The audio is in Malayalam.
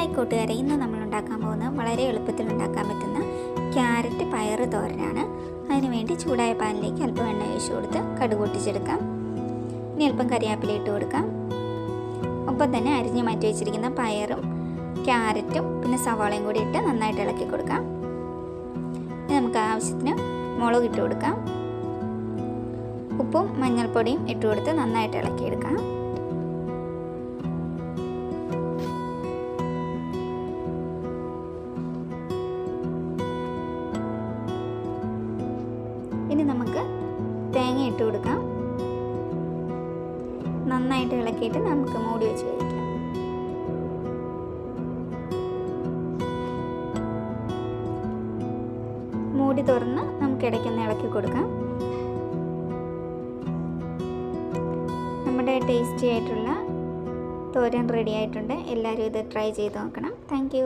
ഹായ് കൂട്ടുകാരെ ഇന്ന് നമ്മൾ ഉണ്ടാക്കാൻ പോകുന്നത് വളരെ എളുപ്പത്തിൽ ഉണ്ടാക്കാൻ പറ്റുന്ന ക്യാരറ്റ് പയർ തോരനാണ്. അതിനുവേണ്ടി ചൂടായ പാനിലേക്ക് അല്പം എണ്ണ ഒഴിച്ച് കൊടുത്ത് കടുക് പൊട്ടിച്ചെടുക്കാം. ഇനി അല്പം കരിയാപ്പില ഇട്ട് കൊടുക്കാം. ഒപ്പം തന്നെ അരിഞ്ഞ് മാറ്റി വെച്ചിരിക്കുന്ന പയറും ക്യാരറ്റും പിന്നെ സവാളയും കൂടി ഇട്ട് നന്നായിട്ട് ഇളക്കി കൊടുക്കാം. ഇനി നമുക്ക് ആവശ്യത്തിന് മുളക് ഇട്ട് കൊടുക്കാം. ഉപ്പും മഞ്ഞൾപ്പൊടിയും ഇട്ട് കൊടുത്ത് നന്നായിട്ട് ഇളക്കിയെടുക്കാം. ഇട്ട് കൊടുക്കാം. നന്നായിട്ട് ഇളക്കിയിട്ട് നമുക്ക് മൂടി വെച്ച് കഴിക്കാം മൂടി തുറന്ന് നമുക്ക് ഇടയ്ക്കൊന്ന് ഇളക്കി കൊടുക്കാം. നമ്മുടെ ടേസ്റ്റി ആയിട്ടുള്ള തോരൻ റെഡി ആയിട്ടുണ്ട്. എല്ലാവരും ഇത് ട്രൈ ചെയ്ത് നോക്കണം. താങ്ക്